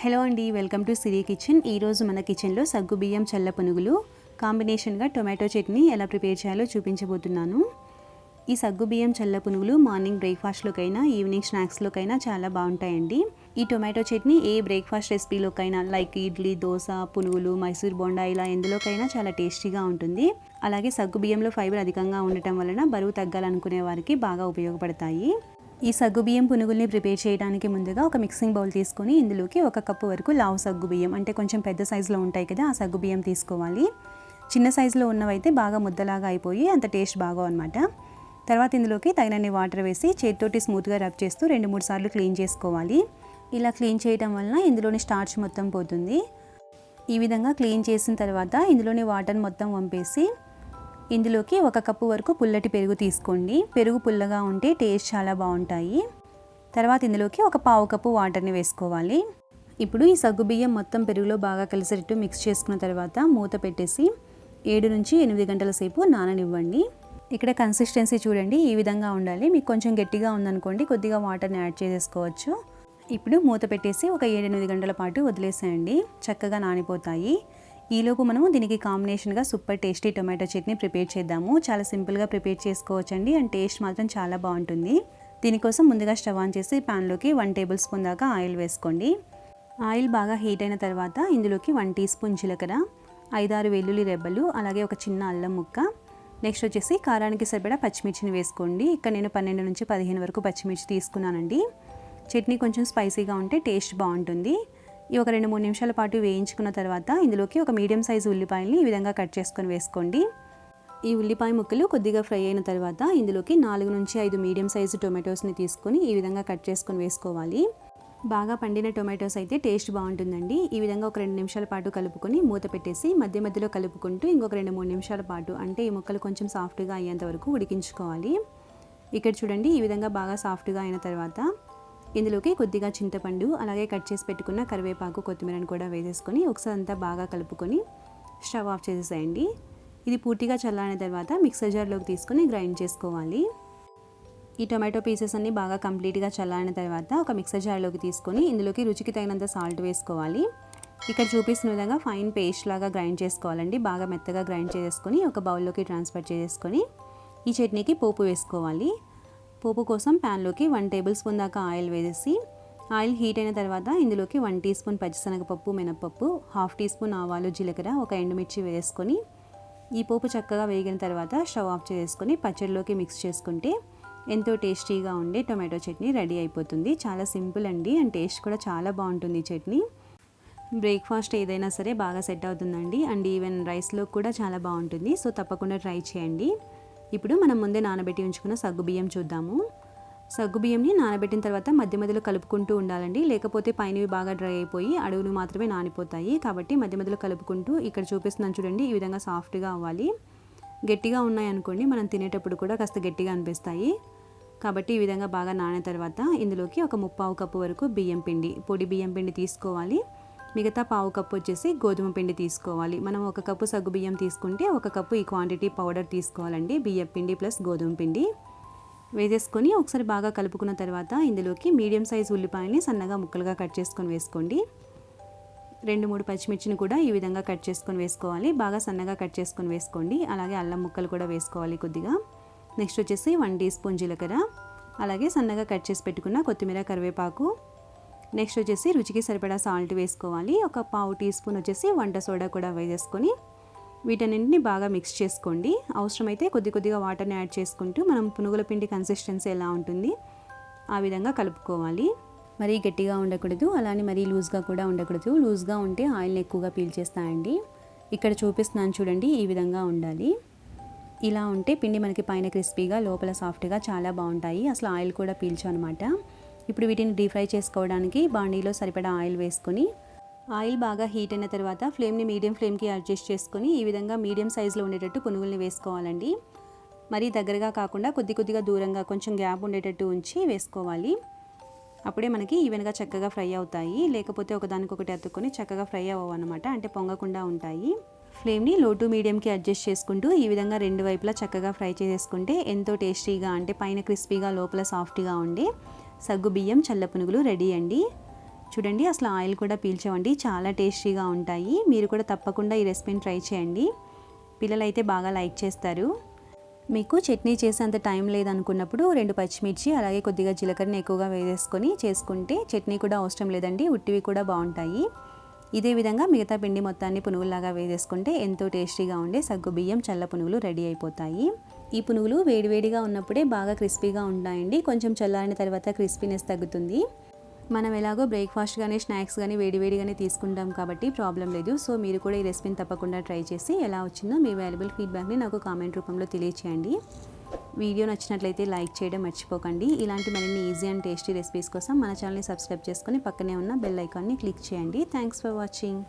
Hello అండి welcome to Siri kitchen. ఈరోజు మన కిచెన్లో సగ్గు బియ్యం చల్ల పునుగులు కాంబినేషన్గా టొమాటో చట్నీ ఎలా ప్రిపేర్ చేయాలో చూపించబోతున్నాను. ఈ సగ్గు బియ్యం చల్ల పునుగులు మార్నింగ్ బ్రేక్ఫాస్ట్లోకైనా ఈవినింగ్ స్నాక్స్లోకైనా చాలా బాగుంటాయండి. ఈ టొమాటో చట్నీ ఏ బ్రేక్ఫాస్ట్ రెసిపీలోకైనా లైక్ ఇడ్లీ దోశ పునుగులు మైసూర్ బొండా ఇలా ఎందులోకైనా చాలా టేస్టీగా ఉంటుంది. అలాగే సగ్గు బియ్యంలో ఫైబర్ అధికంగా ఉండటం వలన బరువు తగ్గాలనుకునే వారికి బాగా ఉపయోగపడతాయి. ఈ సగ్గుబియ్యం పునుగుల్ని ప్రిపేర్ చేయడానికి ముందుగా ఒక మిక్సింగ్ బౌల్ తీసుకొని ఇందులోకి ఒక కప్పు వరకు లావు సగ్గుబియ్యం అంటే కొంచెం పెద్ద సైజులో ఉంటాయి కదా ఆ సగ్గుబియ్యం తీసుకోవాలి. చిన్న సైజులో ఉన్నవైతే బాగా ముద్దలాగా అయిపోయి అంత టేస్ట్ బాగా అనమాట తర్వాత ఇందులోకి తగినన్ని వాటర్ వేసి చేతితోటి స్మూత్గా రబ్ చేస్తూ రెండు మూడు సార్లు క్లీన్ చేసుకోవాలి. ఇలా క్లీన్ చేయడం వలన ఇందులోని స్టార్చ్ మొత్తం పోతుంది. ఈ విధంగా క్లీన్ చేసిన తర్వాత ఇందులోని వాటర్ మొత్తం వంపేసి ఇందులోకి ఒక కప్పు వరకు పుల్లటి పెరుగు తీసుకోండి. పెరుగు పుల్లగా ఉంటే టేస్ట్ చాలా బాగుంటాయి. తర్వాత ఇందులోకి ఒక పావు కప్పు వాటర్ని వేసుకోవాలి. ఇప్పుడు ఈ సగ్గు బియ్యం మొత్తం పెరుగులో బాగా కలిసేటట్టు మిక్స్ చేసుకున్న తర్వాత మూత పెట్టేసి ఏడు నుంచి ఎనిమిది గంటల సేపు నాననివ్వండి. ఇక్కడ కన్సిస్టెన్సీ చూడండి ఈ విధంగా ఉండాలి. మీకు కొంచెం గట్టిగా ఉందనుకోండి కొద్దిగా వాటర్ని యాడ్ చేసేసుకోవచ్చు. ఇప్పుడు మూత పెట్టేసి ఒక ఏడెనిమిది గంటల పాటు వదిలేసేయండి. చక్కగా నానిపోతాయి. ఈలోపు మనము దీనికి కాంబినేషన్గా super tasty tomato chutney prepare చేద్దాము. చాలా సింపుల్గా ప్రిపేర్ చేసుకోవచ్చండి అండ్ టేస్ట్ మాత్రం చాలా బాగుంటుంది. దీనికోసం ముందుగా స్టవ్ ఆన్ చేసి ప్యాన్లోకి వన్ టేబుల్ స్పూన్ దాకా ఆయిల్ వేసుకోండి. ఆయిల్ బాగా హీట్ అయిన తర్వాత ఇందులోకి వన్ టీ స్పూన్ జీలకర్ర ఐదారు వెల్లుల్లి రెబ్బలు అలాగే ఒక చిన్న అల్లం ముక్క. నెక్స్ట్ వచ్చేసి కారానికి సరిపడా పచ్చిమిర్చిని వేసుకోండి. ఇక్కడ నేను పన్నెండు నుంచి పదిహేను వరకు పచ్చిమిర్చి తీసుకున్నానండి. చట్నీ కొంచెం స్పైసీగా ఉంటే టేస్ట్ బాగుంటుంది. ఈ ఒక రెండు మూడు నిమిషాల పాటు వేయించుకున్న తర్వాత ఇందులోకి ఒక మీడియం సైజు ఉల్లిపాయల్ని ఈ విధంగా కట్ చేసుకొని వేసుకోండి. ఈ ఉల్లిపాయ ముక్కలు కొద్దిగా ఫ్రై అయిన తర్వాత ఇందులోకి నాలుగు నుంచి ఐదు మీడియం సైజు టొమాటోస్ని తీసుకొని ఈ విధంగా కట్ చేసుకొని వేసుకోవాలి. బాగా పండిన టొమాటోస్ అయితే టేస్ట్ బాగుంటుందండి. ఈ విధంగా ఒక రెండు నిమిషాల పాటు కలుపుకొని మూత పెట్టేసి మధ్య మధ్యలో కలుపుకుంటూ ఇంకొక రెండు మూడు నిమిషాల పాటు అంటే ఈ ముక్కలు కొంచెం సాఫ్ట్గా అయ్యేంత వరకు ఉడికించుకోవాలి. ఇక్కడ చూడండి ఈ విధంగా బాగా సాఫ్ట్గా అయిన తర్వాత ఇందులోకి కొద్దిగా చింతపండు అలాగే కట్ చేసి పెట్టుకున్న కరివేపాకు కొత్తిమీరను కూడా వేసేసుకొని ఒకసారి అంతా బాగా కలుపుకొని స్టవ్ ఆఫ్ చేసేసేయండి. ఇది పూర్తిగా చల్లారిన తర్వాత మిక్సర్ జార్లోకి తీసుకొని గ్రైండ్ చేసుకోవాలి. ఈ టొమాటో పీసెస్ అన్నీ బాగా కంప్లీట్గా చల్లారిన తర్వాత ఒక మిక్సర్ జార్లోకి తీసుకొని ఇందులోకి రుచికి తగినంత సాల్ట్ వేసుకోవాలి. ఇక్కడ చూపిస్తున్న విధంగా ఫైన్ పేస్ట్ లాగా గ్రైండ్ చేసుకోవాలండి. బాగా మెత్తగా గ్రైండ్ చేసుకొని ఒక బౌల్లోకి ట్రాన్స్ఫర్ చేసుకొని ఈ చట్నీకి పోపు వేసుకోవాలి. పోపు కోసం ప్యాన్లోకి వన్ టేబుల్ స్పూన్ దాకా ఆయిల్ వేసేసి ఆయిల్ హీట్ అయిన తర్వాత ఇందులోకి వన్ టీ స్పూన్ పచ్చిశనగపప్పు మినపప్పు హాఫ్ టీ స్పూన్ ఆవాలు జీలకర్ర ఒక ఎండుమిర్చి వేసుకొని ఈ పోపు చక్కగా వేగిన తర్వాత స్టవ్ ఆఫ్ చేసుకొని పచ్చడిలోకి మిక్స్ చేసుకుంటే ఎంతో టేస్టీగా ఉండే టొమాటో చట్నీ రెడీ అయిపోతుంది. చాలా సింపుల్ అండి అండ్ టేస్ట్ కూడా చాలా బాగుంటుంది చట్నీ. బ్రేక్ఫాస్ట్ ఏదైనా సరే బాగా సెట్ అవుతుందండి అండ్ ఈవెన్ రైస్లో కూడా చాలా బాగుంటుంది. సో తప్పకుండా ట్రై చేయండి. ఇప్పుడు మనం ముందే నానబెట్టి ఉంచుకున్న సగ్గు బియ్యం చూద్దాము. సగ్గు బియ్యంని నానబెట్టిన తర్వాత మధ్య మధ్యలో కలుపుకుంటూ ఉండాలండి. లేకపోతే పైనవి బాగా డ్రై అయిపోయి అడుగులు మాత్రమే నానిపోతాయి. కాబట్టి మధ్య మధ్యలో కలుపుకుంటూ ఇక్కడ చూపిస్తున్నాను చూడండి ఈ విధంగా సాఫ్ట్గా అవ్వాలి. గట్టిగా ఉన్నాయి అనుకోండి మనం తినేటప్పుడు కూడా కాస్త గట్టిగా అనిపిస్తాయి. కాబట్టి ఈ విధంగా బాగా నానిన తర్వాత ఇందులోకి ఒక ముప్పావు కప్పు వరకు బియ్యం పిండి పొడి బియ్యం పిండి తీసుకోవాలి. మిగతా పావు కప్పు వచ్చేసి గోధుమ పిండి తీసుకోవాలి. మనం ఒక కప్పు సగ్గు బియ్యం తీసుకుంటే ఒక కప్పు ఈ క్వాంటిటీ పౌడర్ తీసుకోవాలండి. బియ్యం పిండి ప్లస్ గోధుమ పిండి. వేసేసుకొని ఒకసారి బాగా కలుపుకున్న తర్వాత ఇందులోకి మీడియం సైజ్ ఉల్లిపాయని సన్నగా ముక్కలుగా కట్ చేసుకొని వేసుకోండి. రెండు మూడు పచ్చిమిర్చిని కూడా ఈ విధంగా కట్ చేసుకొని వేసుకోవాలి. బాగా సన్నగా కట్ చేసుకొని వేసుకోండి. అలాగే అల్లం ముక్కలు కూడా వేసుకోవాలి కొద్దిగా. నెక్స్ట్ వచ్చేసి వన్ టీ స్పూన్ జీలకర్ర. అలాగే సన్నగా కట్ చేసి పెట్టుకున్న కొత్తిమీర కరివేపాకు. నెక్స్ట్ వచ్చేసి రుచికి సరిపడా సాల్ట్ వేసుకోవాలి. ఒక పావు టీ స్పూన్ వచ్చేసి వంట సోడా కూడా వేసేసుకొని వీటన్నింటిని బాగా మిక్స్ చేసుకోండి. అవసరమైతే కొద్ది కొద్దిగా వాటర్ని యాడ్ చేసుకుంటూ మనం పునుగుల పిండి కన్సిస్టెన్సీ ఎలా ఉంటుంది ఆ విధంగా కలుపుకోవాలి. మరీ గట్టిగా ఉండకూడదు అలానే మరీ లూజ్గా కూడా ఉండకూడదు. లూజ్గా ఉంటే ఆయిల్ని ఎక్కువగా పీల్చేస్తాయండి ఇక్కడ చూపిస్తున్నాను చూడండి ఈ విధంగా ఉండాలి. ఇలా ఉంటే పిండి మనకి పైన క్రిస్పీగా లోపల సాఫ్ట్గా చాలా బాగుంటాయి. అసలు ఆయిల్ కూడా పీల్చు అనమాట ఇప్పుడు వీటిని డీప్ ఫ్రై చేసుకోవడానికి బాండీలో సరిపడా ఆయిల్ వేసుకొని ఆయిల్ బాగా హీట్ అయిన తర్వాత ఫ్లేమ్ని మీడియం ఫ్లేమ్కి అడ్జస్ట్ చేసుకొని ఈ విధంగా మీడియం సైజులో ఉండేటట్టు పునుగుల్ని వేసుకోవాలండి. మరీ దగ్గరగా కాకుండా కొద్ది కొద్దిగా దూరంగా కొంచెం గ్యాప్ ఉండేటట్టు ఉంచి వేసుకోవాలి. అప్పుడే మనకి ఈవెన్గా చక్కగా ఫ్రై అవుతాయి. లేకపోతే ఒకదానికొకటి అతుక్కొని చక్కగా ఫ్రై అవ్వవు అనమాట అంటే పొంగకుండా ఉంటాయి. ఫ్లేమ్ని లో టు మీడియంకి అడ్జస్ట్ చేసుకుంటూ ఈ విధంగా రెండు వైపులా చక్కగా ఫ్రై చేసేసుకుంటే ఎంతో టేస్టీగా అంటే పైన క్రిస్పీగా లోపల సాఫ్ట్గా ఉండే సగ్గు బియ్యం చల్ల పునుగులు రెడీ అండి. చూడండి అసలు ఆయిల్ కూడా పీల్చవండి చాలా టేస్టీగా ఉంటాయి. మీరు కూడా తప్పకుండా ఈ రెసిపీని ట్రై చేయండి. పిల్లలైతే బాగా లైక్ చేస్తారు. మీకు చట్నీ చేసేంత టైం లేదనుకున్నప్పుడు రెండు పచ్చిమిర్చి అలాగే కొద్దిగా జీలకర్రని ఎక్కువగా వేసేసుకొని చేసుకుంటే చట్నీ కూడా అవసరం లేదండి. ఉట్టివి కూడా బాగుంటాయి. ఇదే విధంగా మిగతా పిండి మొత్తాన్ని పునుగులాగా వేసేసుకుంటే ఎంతో టేస్టీగా ఉండే సగ్గు బియ్యం చల్ల పునుగులు రెడీ అయిపోతాయి. ఈ పునుగులు వేడివేడిగా ఉన్నప్పుడే బాగా క్రిస్పీగా ఉంటాయండి. కొంచెం చల్లారిన తర్వాత క్రిస్పీనెస్ తగ్గుతుంది. మనం ఎలాగో బ్రేక్ఫాస్ట్ కానీ స్నాక్స్ కానీ వేడివేడిగానే తీసుకుంటాం కాబట్టి ప్రాబ్లం లేదు. సో మీరు కూడా ఈ రెసిపీని తప్పకుండా ట్రై చేసి ఎలా వచ్చిందో మీ వాల్యుబుల్ ఫీడ్బ్యాక్ని నాకు కామెంట్ రూపంలో తెలియచేయండి. వీడియో నచ్చినట్లయితే లైక్ చేయడం మర్చిపోకండి. ఇలాంటి మరిన్ని ఈజీ అండ్ టేస్టీ రెసిపీస్ కోసం మన ఛానల్ని సబ్స్క్రైబ్ చేసుకొని పక్కనే ఉన్న బెల్ ఐకాన్ని క్లిక్ చేయండి. Thanks for watching.